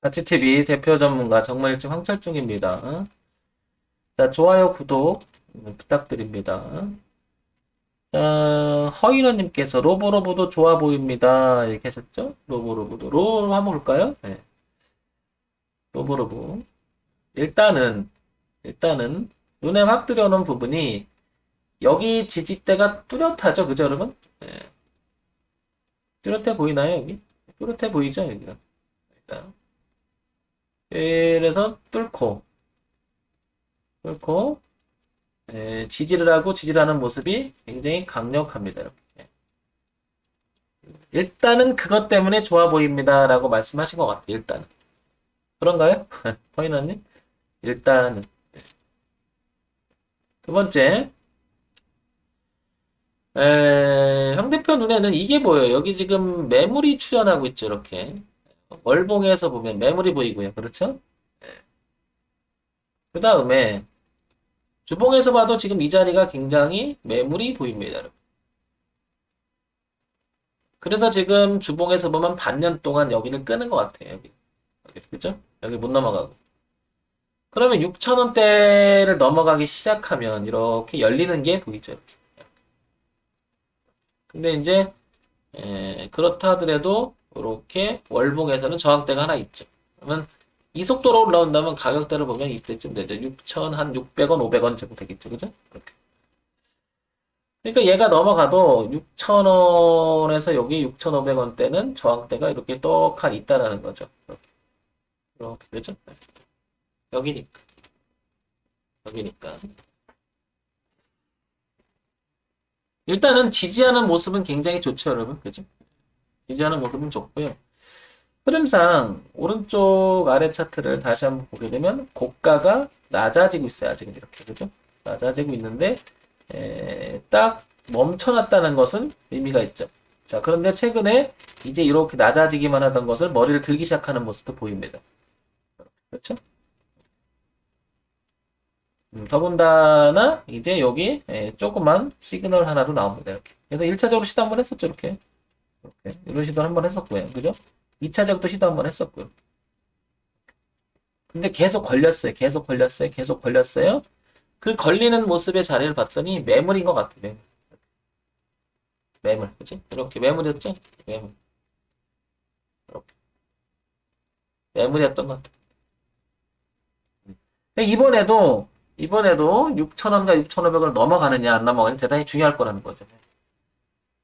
가치TV 대표 전문가 정말일찍 황철중입니다. 자, 좋아요, 구독 부탁드립니다. 자, 허인호님께서 로보로보도 좋아 보입니다. 이렇게 하셨죠? 로보로보도. 로 한번 볼까요? 네. 로보로보. 일단은, 일단은, 눈에 확 들어오는 부분이 여기 지지대가 뚜렷하죠? 그죠, 여러분? 네. 뚜렷해 보이나요, 여기? 뚜렷해 보이죠, 여기가? 일단. 그래서 뚫고 뚫고 에, 지지를 하고 지지를 하는 모습이 굉장히 강력합니다. 이렇게. 일단은 그것 때문에 좋아 보입니다. 라고 말씀하신 것 같아요. 일단은. 그런가요? 포인너님? 일단은. 두 번째. 에, 형 대표 눈에는 이게 보여요. 여기 지금 매물이 출현하고 있죠. 이렇게. 월봉에서 보면 매물이 보이고요. 그렇죠? 그 다음에 주봉에서 봐도 지금 이 자리가 굉장히 매물이 보입니다. 여러분. 그래서 지금 주봉에서 보면 반년 동안 여기를 끄는 것 같아요. 여기. 그죠? 여기 못 넘어가고. 그러면 6천원대를 넘어가기 시작하면 이렇게 열리는 게 보이죠. 근데 이제 에, 그렇다 하더라도 이렇게 월봉에서는 저항대가 하나 있죠. 그러면 이 속도로 올라온다면 가격대를 보면 이때쯤 되죠. 6천 한 600원, 500원 정도 되겠죠. 그죠? 이렇게. 그러니까 얘가 넘어가도 6,000원에서 여기 6,500원 대는 저항대가 이렇게 떡한 있다라는 거죠. 이렇게. 이렇게 되죠? 여기니까. 여기니까. 일단은 지지하는 모습은 굉장히 좋죠, 여러분. 그죠? 지지하는 모습은 좋고요. 흐름상 오른쪽 아래 차트를 다시 한번 보게 되면 고가가 낮아지고 있어요. 아직은 이렇게 그죠? 낮아지고 있는데 에, 딱 멈춰놨다는 것은 의미가 있죠. 자 그런데 최근에 이제 이렇게 낮아지기만 하던 것을 머리를 들기 시작하는 모습도 보입니다. 그렇죠? 음, 더군다나 이제 여기 에, 조그만 시그널 하나도 나옵니다. 이렇게. 그래서 1차적으로 시도 한번 했었죠. 이렇게. 이렇게. 이런 시도 한번 했었고요. 그죠? 2차 적도 시도 한번 했었고요. 근데 계속 걸렸어요. 계속 걸렸어요. 계속 걸렸어요. 그 걸리는 모습의 자리를 봤더니 매물인 것 같아요. 매물. 매물. 그지? 이렇게 매물이었죠? 매물. 이렇게. 매물이었던 것 같아요. 근데 이번에도, 이번에도 6,000원과 6,500원을 넘어가느냐, 안 넘어가느냐 대단히 중요할 거라는 거죠.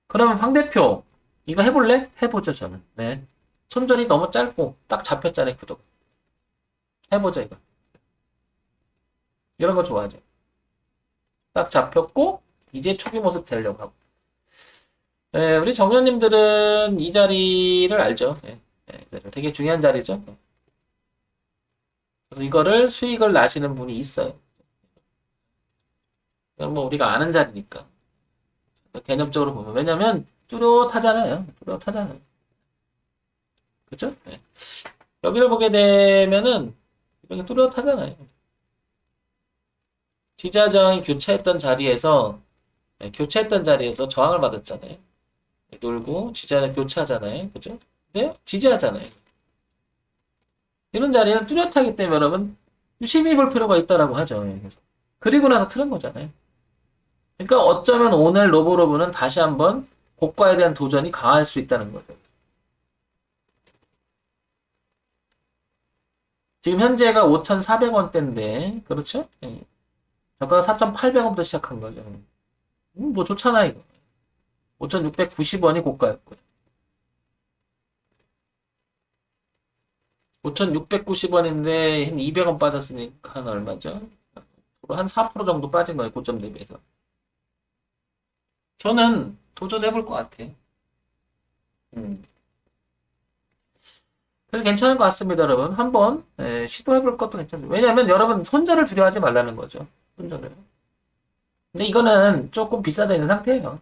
그러면 황 대표, 이거 해볼래? 해보죠, 저는. 네. 손절이 너무 짧고 딱 잡혔잖아요 구독. 해보자 이거. 이런 거 좋아하죠. 딱 잡혔고 이제 초기 모습 되려고 하고. 네, 우리 정년님들은 이 자리를 알죠. 네, 네, 되게 중요한 자리죠. 그래서 이거를 수익을 나시는 분이 있어요. 뭐 우리가 아는 자리니까. 개념적으로 보면. 왜냐면 뚜렷하잖아요 뚜렷하잖아요 그죠? 네. 여기를 보게 되면은 이렇게 뚜렷하잖아요. 지지저항이 교체했던 자리에서 네, 교체했던 자리에서 저항을 받았잖아요. 놀고 지지하는 교체하잖아요. 그죠? 네? 지지하잖아요. 이런 자리는 뚜렷하기 때문에 여러분 유심히 볼 필요가 있다라고 하죠. 그래서. 그리고 나서 틀은 거잖아요. 그러니까 어쩌면 오늘 로보로브는 다시 한번 고가에 대한 도전이 강할 수 있다는 거죠. 지금 현재가 5,400원대인데, 그렇죠? 예. 저가가 4,800원부터 시작한 거죠. 음, 뭐 좋잖아, 이거. 5,690원이 고가였고요. 5,690원인데, 한 200원 빠졌으니까 한 얼마죠? 한 4% 정도 빠진 거예요, 고점 대비해서. 저는 도전해볼 것 같아요. 음. 그래서 괜찮은 것 같습니다, 여러분. 한번 예, 시도해볼 것도 괜찮습니다. 왜냐하면 여러분 손절을 두려워하지 말라는 거죠. 손절을. 근데 이거는 조금 비싸져 있는 상태예요.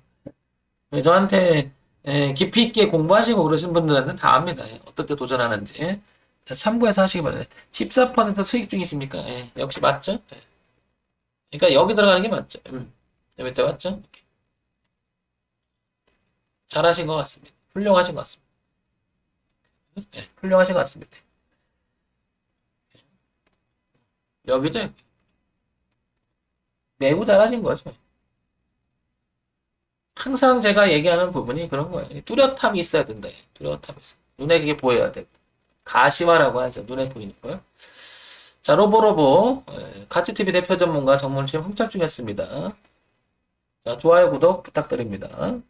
예, 저한테 예, 깊이 있게 공부하시고 그러신 분들은 다 압니다. 예, 어떻게 도전하는지. 참고해서 하시기 바랍니다. 14% 수익 중이십니까? 예, 역시 맞죠? 예. 그러니까 여기 들어가는 게 맞죠. 음. 밑에 맞죠? 잘하신 것 같습니다. 훌륭하신 것 같습니다. 네, 훌륭하신 것 같습니다. 여기죠. 여기. 매우 잘하신 거죠. 항상 제가 얘기하는 부분이 그런 거예요. 뚜렷함이 있어야 된다. 뚜렷함이 있어. 눈에 그게 보여야 돼. 가시화라고 하죠. 눈에 보이는 거요. 자, 로보로보 예, 가치TV 대표 전문가 정문치 홍철 중이었습니다. 자, 좋아요, 구독 부탁드립니다.